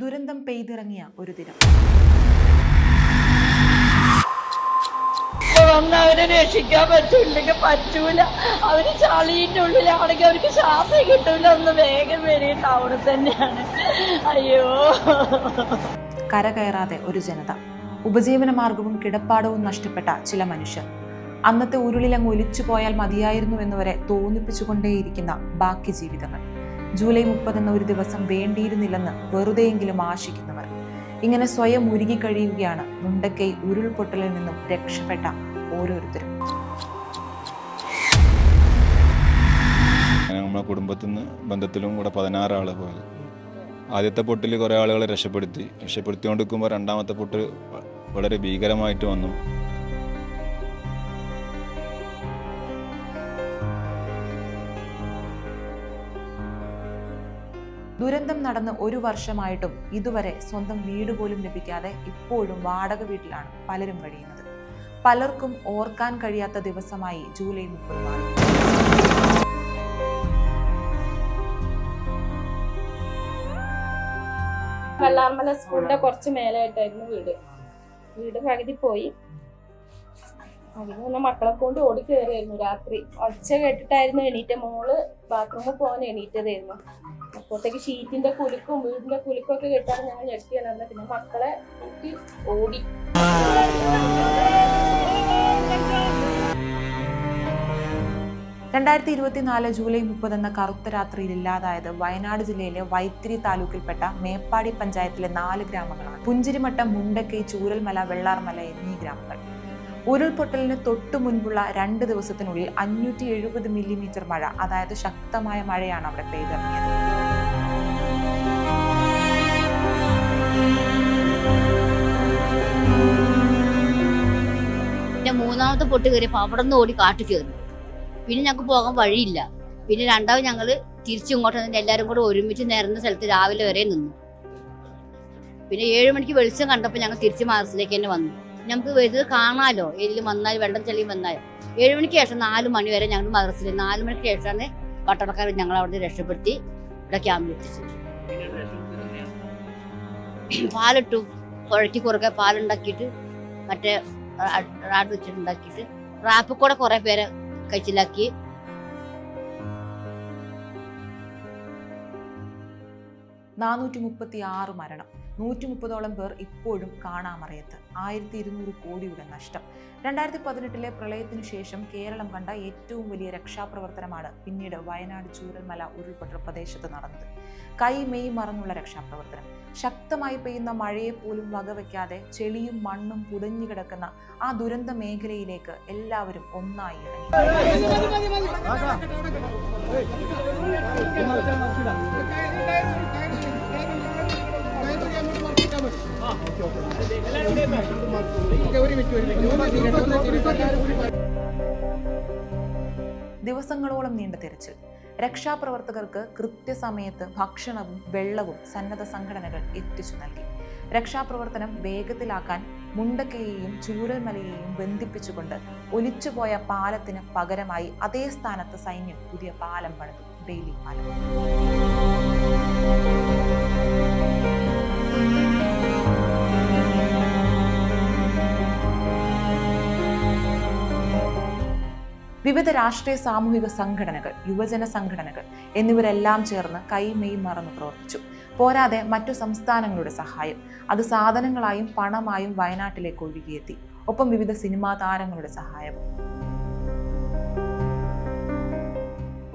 ദുരന്തം പെയ്തിറങ്ങിയ ഒരു ദിനം. വന്ന് അവരെ രക്ഷിക്കാൻ പറ്റൂല്ലെങ്കിൽ പറ്റൂല. അവർ ചളീന്റെ ഉള്ളിലാണെങ്കിൽ അവർക്ക് ശ്വാസം കിട്ടൂല. ഒന്ന് വേഗം വരെ ടൗണിൽ തന്നെയാണ്. അയ്യോ. കര കയറാതെ ഒരു ജനത. ഉപജീവന മാർഗവും കിടപ്പാടവും നഷ്ടപ്പെട്ട ചില മനുഷ്യർ. അന്നത്തെ ഉരുളിലങ്ങ് ഒലിച്ചു പോയാൽ മതിയായിരുന്നു എന്നുവരെ തോന്നിപ്പിച്ചുകൊണ്ടേയിരിക്കുന്ന ബാക്കി ജീവിതങ്ങൾ. ജൂലൈ മുപ്പതെന്ന ഒരു ദിവസം വേണ്ടിയിരുന്നില്ലെന്ന് വെറുതെയെങ്കിലും ആശിക്കുന്നവർ. ഇങ്ങനെ സ്വയം ഉരുകി കഴിയുകയാണ് മുണ്ടക്കൈ ഉരുൾപൊട്ടലിൽ നിന്നും രക്ഷപ്പെട്ട ഓരോരുത്തരും. നമ്മളെ കുടുംബത്തിൽ നിന്ന് ബന്ധത്തിലും കൂടെ പതിനാറ് ആളെ പോയത് ആദ്യത്തെ പൊട്ടിൽ കുറേ ആളുകളെ രക്ഷപ്പെടുത്തി. രക്ഷപ്പെടുത്തിക്കൊണ്ടിരിക്കുമ്പോൾ രണ്ടാമത്തെ പൊട്ട് വളരെ ഭീകരമായിട്ട് വന്നു. ദുരന്തം നടന്ന് ഒരു വർഷമായിട്ടും ഇതുവരെ സ്വന്തം വീട് പോലും ലഭിക്കാതെ ഇപ്പോഴും വാടക വീട്ടിലാണ് പലരും കഴിയുന്നത്. പലർക്കും ഓർക്കാൻ കഴിയാത്ത ദിവസമായി ജൂലൈ മുപ്പത് മാറി വെള്ളാർമല സ്കൂളിന്റെ കുറച്ച് മേലെയായിട്ടായിരുന്നു വീട്. വീട് പകുതി പോയി. അതിന് മക്കളെ കൊണ്ട് ഓടി കയറിയായിരുന്നു രാത്രി. ഒച്ച കേട്ടിട്ടായിരുന്നു എണീറ്റ മോൾ ബാത്റൂമിൽ പോകാൻ എണീറ്റതായിരുന്നു. അപ്പോഴത്തേക്ക് ഷീറ്റിന്റെ കുലുക്കും വീടിന്റെ കുലുക്കും ഒക്കെ കേട്ടാണ് ഞങ്ങൾ ഞെട്ടിയാണ് പിന്നെ മക്കളെ കൂട്ടി ഓടി. രണ്ടായിരത്തി ഇരുപത്തിനാല് ജൂലൈ മുപ്പത് എന്ന കറുത്ത രാത്രിയിൽ ഇല്ലാതായത് വയനാട് ജില്ലയിലെ വൈത്തിരി താലൂക്കിൽപ്പെട്ട മേപ്പാടി പഞ്ചായത്തിലെ നാല് ഗ്രാമങ്ങളാണ്. പുഞ്ചിരിമട്ടം മുണ്ടക്കൈ ചൂരൽമല വെള്ളാർമല എന്നീ ഗ്രാമങ്ങൾ. ഉരുൾപൊട്ടലിന് തൊട്ടു മുൻപുള്ള രണ്ട് ദിവസത്തിനുള്ളിൽ അഞ്ഞൂറ്റി എഴുപത് മില്ലിമീറ്റർ മഴ അതായത് ശക്തമായ മഴയാണ് അവിടെ പെയ്തിറങ്ങിയത്. മൂന്നാമത്തെ പൊട്ട് കയറിയപ്പോൾ അവിടെ നിന്ന് ഓടി കാട്ടിൽ കയറി പിന്നെ ഞങ്ങൾക്ക് പോകാൻ വഴിയില്ല. പിന്നെ രണ്ടാമത് ഞങ്ങൾ തിരിച്ചിങ്ങോട്ട് വന്നിട്ട് എല്ലാവരും കൂടെ ഒരുമിച്ച് നേരുന്ന സ്ഥലത്ത് രാവിലെ വരെ നിന്നു. പിന്നെ ഏഴ് മണിക്ക് വെളിച്ചം കണ്ടപ്പോൾ ഞങ്ങൾ തിരിച്ച് മാർസിലേക്ക് തന്നെ വന്നു. നമുക്ക് വരുന്നത് കാണാലോ? എല്ലാം വന്നാൽ വെള്ളം ചെളിയും വന്നാലും ഏഴ് മണിക്ക് ശേഷം നാല് മണി വരെ ഞങ്ങൾ മദ്രസിൽ നാല് മണിക്ക് ശേഷമാണ് പട്ടണക്കാർ ഞങ്ങൾ അവിടെ രക്ഷപ്പെടുത്തി ഇവിടെ ക്യാമ്പിൽ എത്തിച്ചത്. പാലിട്ടു കുഴക്കി കുറുക്കെ പാലുണ്ടാക്കിയിട്ട് മറ്റേ റാഡ് വെച്ചിട്ടുണ്ടാക്കിയിട്ട്. റാപ്പിൽ കൂടെ കുറെ പേരെ കഴിച്ചിലാക്കി. നാനൂറ്റി മുപ്പത്തി ആറ് മരണം. നൂറ്റി മുപ്പതോളം പേർ ഇപ്പോഴും കാണാമറയത്ത്. ആയിരത്തി ഇരുന്നൂറ് കോടിയുടെ നഷ്ടം. രണ്ടായിരത്തി പതിനെട്ടിലെ പ്രളയത്തിനു ശേഷം കേരളം കണ്ട ഏറ്റവും വലിയ രക്ഷാപ്രവർത്തനമാണ് പിന്നീട് വയനാട് ചൂരൽമല ഉരുൾപൊട്ടൽ പ്രദേശത്ത് നടന്നത്. കൈ മെയ് മറന്നുള്ള രക്ഷാപ്രവർത്തനം. ശക്തമായി പെയ്യുന്ന മഴയെ പോലും വകവയ്ക്കാതെ ചെളിയും മണ്ണും പുതഞ്ഞു കിടക്കുന്ന ആ ദുരന്ത മേഖലയിലേക്ക് എല്ലാവരും ഒന്നായി ഇറങ്ങി. ദിവസങ്ങളോളം നീണ്ട തിരച്ചിൽ. രക്ഷാപ്രവർത്തകർക്ക് കൃത്യസമയത്ത് ഭക്ഷണവും വെള്ളവും സന്നദ്ധ സംഘടനകൾ എത്തിച്ചു നൽകി. രക്ഷാപ്രവർത്തനം വേഗത്തിലാക്കാൻ മുണ്ടക്കയെയും ചൂരൽമലയെയും ബന്ധിപ്പിച്ചുകൊണ്ട് ഒലിച്ചുപോയ പാലത്തിന് പകരമായി അതേ സ്ഥാനത്ത് സൈന്യം പുതിയ പാലം പണിതു. ബെയിലി പാലം. വിവിധ രാഷ്ട്രീയ സാമൂഹിക സംഘടനകൾ യുവജന സംഘടനകൾ എന്നിവരെല്ലാം ചേർന്ന് കൈമെയ് മറന്നു പ്രവർത്തിച്ചു. പോരാതെ മറ്റു സംസ്ഥാനങ്ങളുടെ സഹായം അത് സാധനങ്ങളായും പണമായും വയനാട്ടിലേക്ക് ഒഴുകിയെത്തി. ഒപ്പം വിവിധ സിനിമാ താരങ്ങളുടെ സഹായവും.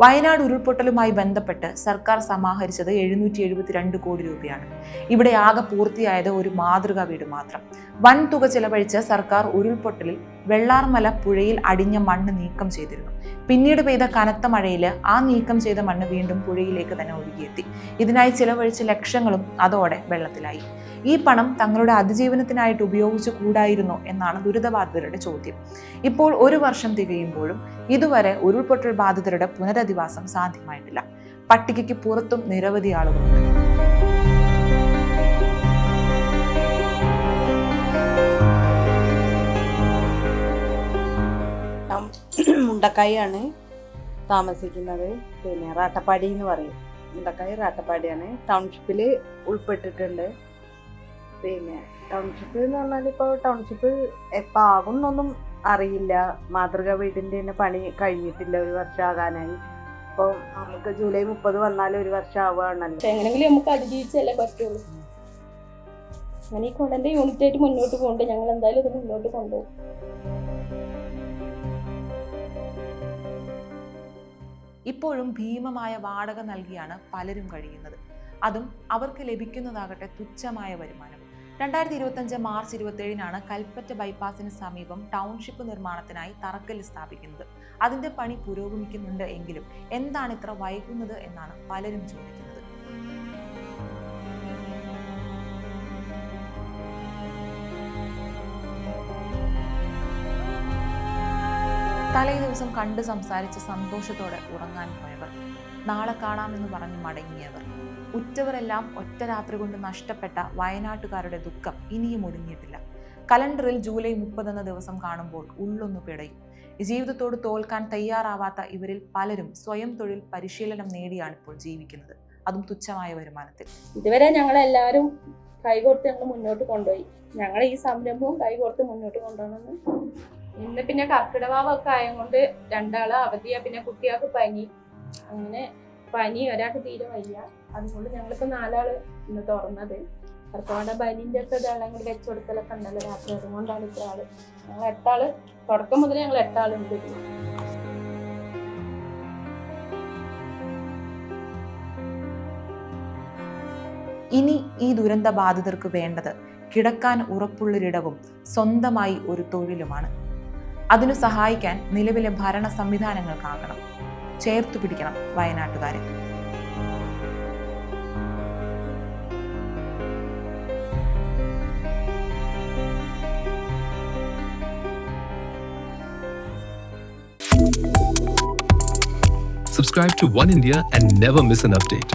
വയനാട് ഉരുൾപൊട്ടലുമായി ബന്ധപ്പെട്ട് സർക്കാർ സമാഹരിച്ചത് എഴുന്നൂറ്റി എഴുപത്തിരണ്ട് കോടി രൂപയാണ്. ഇവിടെ ആകെ പൂർത്തിയായത് ഒരു മാതൃകാ വീട് മാത്രം. വൻ തുക ചെലവഴിച്ച് സർക്കാർ ഉരുൾപൊട്ടലിൽ വെള്ളാർമല പുഴയിൽ അടിഞ്ഞ മണ്ണ് നീക്കം ചെയ്തിരുന്നു. പിന്നീട് പെയ്ത കനത്ത മഴയിൽ ആ നീക്കം ചെയ്ത മണ്ണ് വീണ്ടും പുഴയിലേക്ക് തന്നെ ഒഴുകിയെത്തി. ഇതിനായി ചിലവഴിച്ച ലക്ഷങ്ങളും അതോടെ വെള്ളത്തിലായി. ഈ പണം തങ്ങളുടെ അതിജീവനത്തിനായിട്ട് ഉപയോഗിച്ചു കൂടായിരുന്നോ എന്നാണ് ദുരിതബാധിതരുടെ ചോദ്യം. ഇപ്പോൾ ഒരു വർഷം തികയുമ്പോഴും ഇതുവരെ ഉരുൾപൊട്ടൽ ബാധിതരുടെ പുനരധിവാസം സാധ്യമായിട്ടില്ല. പട്ടികയ്ക്ക് പുറത്തും നിരവധി ആളുകളുണ്ട്. മുണ്ടക്കായാണ് താമസിക്കുന്നത്. പിന്നെ റാട്ടപ്പാടി എന്ന് പറയും. മുണ്ടക്കായി റാട്ടപ്പാടിയാണ്. ടൗൺഷിപ്പിൽ ഉൾപ്പെട്ടിട്ടുണ്ട്. പിന്നെ ടൗൺഷിപ്പ് എന്ന് പറഞ്ഞാൽ ഇപ്പോൾ ടൗൺഷിപ്പ് എപ്പോൾ ആകും എന്നൊന്നും അറിയില്ല. മാതൃക വീടിന്റെ തന്നെ പണി കഴിഞ്ഞിട്ടില്ല ഒരു വർഷം ആകാനായി അപ്പോൾ നമുക്ക് ജൂലൈ മുപ്പത് വന്നാൽ ഒരു വർഷം ആവുകയാണല്ലോ എങ്ങനെങ്കിലും നമുക്ക് അതിജീവിച്ചല്ലേ പറ്റുള്ളൂ. അങ്ങനെ ഈ കൊണ്ടന്റെ യൂണിറ്റ് ആയിട്ട് മുന്നോട്ട് പോകുന്നുണ്ട് ഞങ്ങൾ എന്തായാലും ഇത് മുന്നോട്ട് കൊണ്ടുപോകും. ഇപ്പോഴും ഭീമമായ വാടക നൽകിയാണ് പലരും കഴിയുന്നത്. അതും അവർക്ക് ലഭിക്കുന്നതാകട്ടെ തുച്ഛമായ വരുമാനം. രണ്ടായിരത്തി ഇരുപത്തഞ്ച് മാർച്ച് ഇരുപത്തേഴിനാണ് കൽപ്പറ്റ ബൈപ്പാസിന് സമീപം ടൗൺഷിപ്പ് നിർമ്മാണത്തിനായി തറക്കല്ല് സ്ഥാപിക്കുന്നത്. അതിന്റെ പണി പുരോഗമിക്കുന്നുണ്ട് എങ്കിലും എന്താണ് ഇത്ര വൈകുന്നത് എന്നാണ് പലരും ചോദിക്കുന്നത്. തലേ ദിവസം കണ്ട് സംസാരിച്ച് സന്തോഷത്തോടെ ഉറങ്ങാൻ പോയവർ നാളെ കാണാമെന്ന് പറഞ്ഞ് മടങ്ങിയവർ. ഉറ്റവരെല്ലാം ഒറ്റ രാത്രി കൊണ്ട് നഷ്ടപ്പെട്ട വയനാട്ടുകാരുടെ ദുഃഖം ഇനിയും ഒടുങ്ങിയിട്ടില്ല കലണ്ടറിൽ ജൂലൈ മുപ്പതെന്ന ദിവസം കാണുമ്പോൾ ഉള്ളൊന്നു പിടയും. ജീവിതത്തോട് തോൽക്കാൻ തയ്യാറാവാത്ത ഇവരിൽ പലരും സ്വയം തൊഴിൽ പരിശീലനം നേടിയാണ് ഇപ്പോൾ ജീവിക്കുന്നത്. അതും തുച്ഛമായ വരുമാനത്തിൽ. ഇതുവരെ ഞങ്ങൾ എല്ലാവരും കൈകോർത്ത് ഞങ്ങൾ മുന്നോട്ട് കൊണ്ടുപോയി. ഞങ്ങൾ ഈ സംരംഭവും കൈകോർത്ത് മുന്നോട്ട് കൊണ്ടുപോകണമെന്ന് ഇന്ന് പിന്നെ കർക്കിടവാവൊക്കെ ആയതുകൊണ്ട് രണ്ടാൾ അവധിയാ പിന്നെ കുട്ടികൾക്ക് പനി. അങ്ങനെ പനി ഒരാൾക്ക് തീരെ വയ്യ. അതുകൊണ്ട് ഞങ്ങളിപ്പോ നാലാൾ ഇന്ന് തുറന്നത്. കർക്കവാട ബലിന്റെ ഒക്കെ ഇതെല്ലാം കൂടി വെച്ചു കൊടുക്കലൊക്കെ ഉണ്ടല്ലോ രാത്രി. അതുകൊണ്ടാണ് ഇത്ര ആൾ. ഞങ്ങൾ എട്ടാൾ. തുടക്കം മുതൽ ഞങ്ങൾ എട്ടാളുണ്ട് ഇനി ഈ ദുരന്ത ബാധിതർക്ക് വേണ്ടത് കിടക്കാൻ ഉറപ്പുള്ളൊരിടവും സ്വന്തമായി ഒരു തൊഴിലുമാണ്. അതിനു സഹായിക്കാൻ നിലവിലെ ഭരണ സംവിധാനങ്ങൾക്കാകണം ചേർത്തു പിടിക്കണം വയനാട്ടുകാരെ Subscribe to One India and never miss an update.